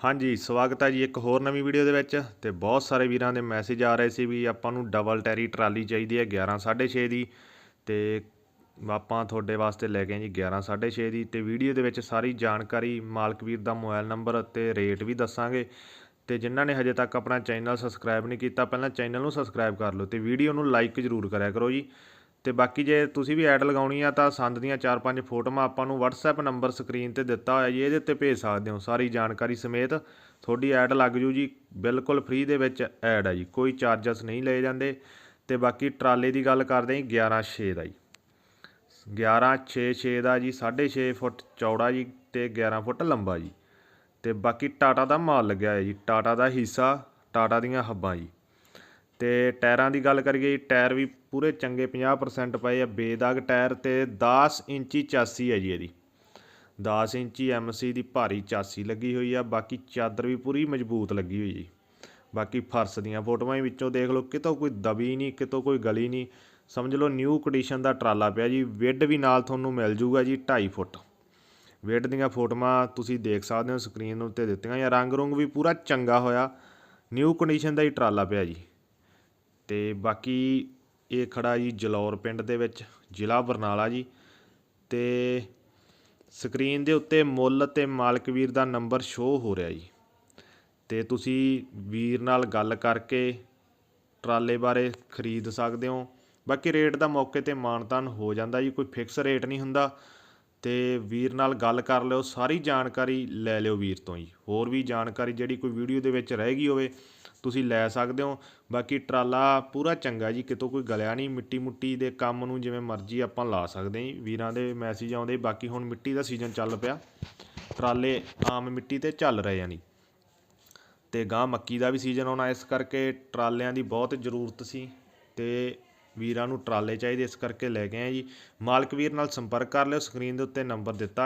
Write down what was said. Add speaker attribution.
Speaker 1: ਹਾਂਜੀ, ਸਵਾਗਤ ਹੈ ਜੀ ਇੱਕ ਹੋਰ ਨਵੀਂ ਵੀਡੀਓ ਦੇ ਵਿੱਚ ਤੇ ਬਹੁਤ ਸਾਰੇ ਵੀਰਾਂ ਦੇ ਮੈਸੇਜ ਆ ਰਹੇ ਸੀ ਵੀ ਆਪਾਂ ਨੂੰ ਡਬਲ ਟੈਰੀ ਟਰਾਲੀ ਚਾਹੀਦੀ ਹੈ 11 6.5 ਦੀ ਤੇ ਆਪਾਂ ਤੁਹਾਡੇ ਵਾਸਤੇ ਲੈ ਕੇ ਆਏ ਜੀ 11 6.5 ਦੀ ਤੇ ਵੀਡੀਓ ਦੇ ਵਿੱਚ ਸਾਰੀ ਜਾਣਕਾਰੀ, ਮਾਲਕ ਵੀਰ ਦਾ ਮੋਬਾਈਲ ਨੰਬਰ ਤੇ ਰੇਟ ਵੀ ਦੱਸਾਂਗੇ। ਤੇ ਜਿਨ੍ਹਾਂ ਨੇ ਹਜੇ ਤੱਕ ਆਪਣਾ ਚੈਨਲ ਸਬਸਕ੍ਰਾਈਬ ਨਹੀਂ ਕੀਤਾ, ਪਹਿਲਾਂ ਚੈਨਲ ਨੂੰ ਸਬਸਕ੍ਰਾਈਬ ਕਰ ਲਓ ਤੇ ਵੀਡੀਓ ਨੂੰ ਲਾਈਕ ਜ਼ਰੂਰ ਕਰਿਆ ਕਰੋ ਜੀ। ਤੇ ਬਾਕੀ ਜੇ ਤੁਸੀਂ ਵੀ ਐਡ ਲਗਾਉਣੀ ਆ ਤਾਂ ਸੰਦ ਦੀਆਂ 4-5 ਫੋਟੋਆਂ ਆਪਾਂ ਨੂੰ WhatsApp ਨੰਬਰ ਸਕਰੀਨ ਤੇ ਦਿੱਤਾ ਹੋਇਆ ਜੀ, ਇਹਦੇ ਉੱਤੇ ਭੇਜ ਸਕਦੇ ਹੋ ਸਾਰੀ ਜਾਣਕਾਰੀ ਸਮੇਤ। ਤੁਹਾਡੀ ਐਡ ਲੱਗ ਜੂ ਜੀ, ਬਿਲਕੁਲ ਫ੍ਰੀ ਦੇ ਵਿੱਚ ਐਡ ਆ ਜੀ, ਕੋਈ ਚਾਰਜਸ ਨਹੀਂ ਲਏ ਜਾਂਦੇ। ਤੇ ਬਾਕੀ ਟਰਾਲੇ ਦੀ ਗੱਲ ਕਰਦੇ ਹਾਂ 11.6 ਦਾ ਜੀ। 11.6 ਦਾ ਜੀ 6.5 ਫੁੱਟ ਚੌੜਾ ਜੀ ਤੇ 11 ਫੁੱਟ ਲੰਬਾ ਜੀ। ਤੇ ਬਾਕੀ ਟਾਟਾ ਦਾ ਮਾਲ ਲੱਗਿਆ ਹੈ ਜੀ, ਟਾਟਾ ਦਾ ਹਿੱਸਾ, ਟਾਟਾ ਦੀਆਂ ਹੱਬਾਂ ਜੀ। ਤੇ ਟਾਇਰਾਂ ਦੀ ਗੱਲ ਕਰੀਏ ਜੀ ਟਾਇਰ ਵੀ ਪੂਰੇ ਚੰਗੇ 50% ਪਏ ਆ, ਬੇਦਾਗ ਟਾਇਰ ਤੇ 10 ਇੰਚੀ ਚਾਸੀ ਹੈ ਜੀ ਇਹਦੀ। 10 ਇੰਚੀ ਐਮਸੀ ਦੀ ਭਾਰੀ ਚਾਸੀ ਲੱਗੀ ਹੋਈ ਆ, ਬਾਕੀ ਚਾਦਰ ਵੀ ਪੂਰੀ ਮਜ਼ਬੂਤ ਲੱਗੀ ਹੋਈ ਜੀ। ਬਾਕੀ ਫਰਸ਼ ਦੀਆਂ ਫੋਟੋਆਂ ਵੀ ਵਿੱਚੋਂ ਦੇਖ ਲਓ, ਕਿਤੋਂ ਕੋਈ ਦਬੀ ਨਹੀਂ, ਕਿਤੋਂ ਕੋਈ ਗਲੀ ਨਹੀਂ। ਸਮਝ ਲਓ ਨਿਊ ਕੰਡੀਸ਼ਨ ਦਾ ਟਰਾਲਾ ਪਿਆ ਜੀ ਵਿੱਡ ਵੀ ਨਾਲ ਤੁਹਾਨੂੰ ਮਿਲ ਜੂਗਾ ਜੀ 2.5 ਫੁੱਟ। ਵਿੱਡ ਦੀਆਂ ਫੋਟੋਆਂ ਤੁਸੀਂ ਦੇਖ ਸਕਦੇ ਹੋ ਸਕਰੀਨ ਉੱਤੇ ਦਿੱਤੀਆਂ ਜਾਂ ਰੰਗ ਰੁੰਗ ਵੀ ਪੂਰਾ ਚੰਗਾ ਹੋਇਆ। ਨਿਊ ਕੰਡੀਸ਼ਨ ਦਾ ਹੀ ਟਰਾਲਾ ਪਿਆ ਜੀ। ਅਤੇ ਬਾਕੀ ਇਹ ਖੜ੍ਹਾ ਜੀ ਜਲੌਰ ਪਿੰਡ ਦੇ ਵਿੱਚ, ਜ਼ਿਲ੍ਹਾ ਬਰਨਾਲਾ ਜੀ। ਅਤੇ ਸਕਰੀਨ ਦੇ ਉੱਤੇ ਮੁੱਲ ਅਤੇ ਮਾਲਕ ਵੀਰ ਦਾ ਨੰਬਰ ਸ਼ੋ ਹੋ ਰਿਹਾ ਜੀ। ਅਤੇ ਤੁਸੀਂ ਵੀਰ ਨਾਲ ਗੱਲ ਕਰਕੇ ਟਰਾਲੇ ਬਾਰੇ ਖਰੀਦ ਸਕਦੇ ਹੋ। ਬਾਕੀ ਰੇਟ ਦਾ ਮੌਕੇ ਤੇ ਮਾਨਤਾਨ ਹੋ ਜਾਂਦਾ ਜੀ, ਕੋਈ ਫਿਕਸ ਰੇਟ ਨਹੀਂ ਹੁੰਦਾ। ਤੇ ਵੀਰ ਨਾਲ ਗੱਲ ਕਰ ਲਿਓ, ਸਾਰੀ ਜਾਣਕਾਰੀ ਲੈ ਲਿਓ ਵੀਰ ਤੋਂ ਜੀ। ਹੋਰ ਵੀ ਜਾਣਕਾਰੀ ਜਿਹੜੀ ਕੋਈ ਵੀਡੀਓ ਦੇ ਵਿੱਚ ਰਹਿ ਗਈ ਹੋਵੇ ਤੁਸੀਂ ਲੈ ਸਕਦੇ ਹੋ। ਬਾਕੀ ਟਰਾਲਾ ਪੂਰਾ ਚੰਗਾ ਜੀ, ਕਿਤੋਂ ਕੋਈ ਗਲਿਆ ਨਹੀਂ। ਮਿੱਟੀ ਮੁੱਟੀ ਦੇ ਕੰਮ ਨੂੰ ਜਿਵੇਂ ਮਰਜ਼ੀ ਆਪਾਂ ਲਾ ਸਕਦੇ ਹਾਂ ਜੀ। ਵੀਰਾਂ ਦੇ ਮੈਸੇਜ ਆਉਂਦੇ, ਬਾਕੀ ਹੁਣ ਮਿੱਟੀ ਦਾ ਸੀਜ਼ਨ ਚੱਲ ਪਿਆ। ਟਰਾਲੇ ਆਮ ਮਿੱਟੀ ਤੇ ਚੱਲ ਰਹੇ ਆ ਨਹੀਂ ਤੇ ਗਾਂ ਮੱਕੀ ਦਾ ਵੀ ਸੀਜ਼ਨ ਆਉਣਾ, ਇਸ ਕਰਕੇ ਟਰਾਲਿਆਂ ਦੀ ਬਹੁਤ ਜ਼ਰੂਰਤ ਸੀ ਤੇ ਵੀਰਾਂ ਨੂੰ ਟਰਾਲੇ ਚਾਹੀਦੇ, ਇਸ ਕਰਕੇ ਲੈ ਗਏ ਆਏ ਜੀ। ਮਾਲਕ ਵੀਰ ਨਾਲ ਸੰਪਰਕ ਕਰ ਲਿਓ, ਸਕਰੀਨ ਦੇ ਉੱਤੇ ਨੰਬਰ ਦਿੱਤਾ।